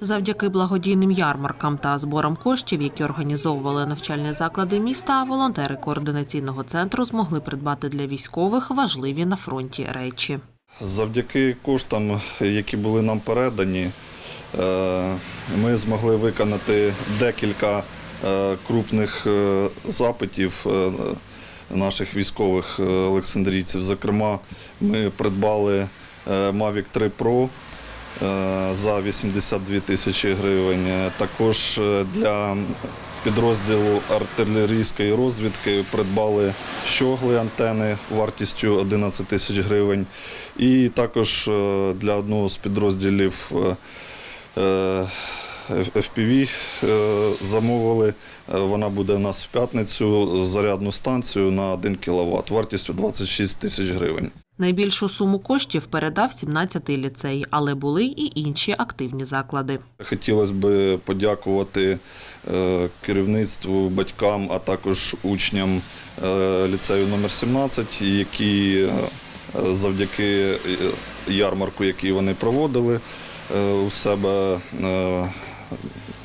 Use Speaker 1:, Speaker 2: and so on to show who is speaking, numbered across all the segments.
Speaker 1: Завдяки благодійним ярмаркам та зборам коштів, які організовували навчальні заклади міста, волонтери координаційного центру змогли придбати для військових важливі на фронті речі.
Speaker 2: Завдяки коштам, які були нам передані, е, ми змогли виконати декілька е, крупних е, запитів наших військових олександрійців. Зокрема, ми придбали Mavic 3 Pro за 82 тисячі гривень. Е, Також е, для підрозділу артилерійської розвідки придбали щогли антени вартістю 11 тисяч гривень. І також е, для одного з підрозділів е, е, FPV е, замовили. Е, Вона буде у нас в п'ятницю зарядну станцію на 1 кВт вартістю 26 тисяч гривень.
Speaker 1: Найбільшу суму коштів передав 17-й ліцей, але були і інші активні заклади.
Speaker 2: Хотілося б подякувати е, керівництву, батькам, а також учням е, ліцею номер 17, які е, завдяки ярмарку, який вони проводили у себе. Е,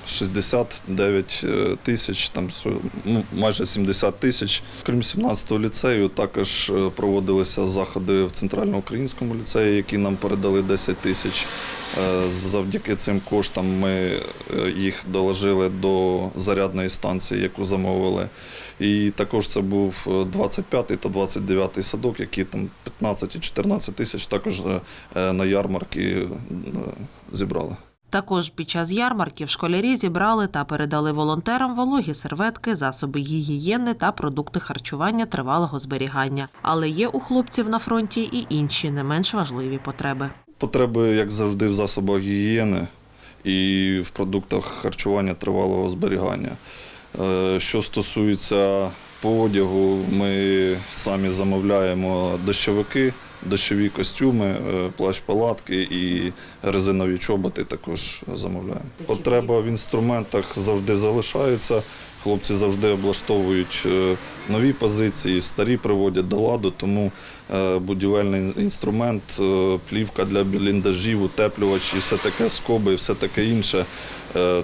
Speaker 2: 69 е, тисяч, там ну, майже 70 тисяч. Крім 17-го ліцею, також е, проводилися заходи в центральноукраїнському ліцеї, які нам передали 10 тисяч. Е, Завдяки цим коштам ми їх доложили до зарядної станції, яку замовили. І також це був 25-й та 29-й садок, які там 15 і 14 тисяч також на ярмарки зібрали.
Speaker 1: Також під час ярмарків школярі зібрали та передали волонтерам вологі серветки, засоби гігієни та продукти харчування тривалого зберігання. Але є у хлопців на фронті і інші не менш важливі потреби.
Speaker 2: Потреби, як завжди, в засобах гігієни і в продуктах харчування тривалого зберігання. Е, Що стосується по одягу, ми самі замовляємо дощовики, дощові костюми, е, плащ-палатки і резинові чоботи також замовляємо. Потреба в інструментах завжди залишається. Хлопці завжди облаштовують е, нові позиції, старі приводять до ладу, тому е, будівельний інструмент, плівка для бліндажів, утеплювачі, все таке скоби, все таке інше.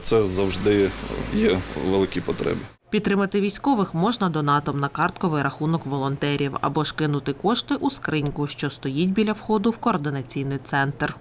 Speaker 2: Це завжди є великі потреби.
Speaker 1: Підтримати військових можна донатом на картковий рахунок волонтерів або ж кинути кошти у скриньку, стоїть біля входу в координаційний центр.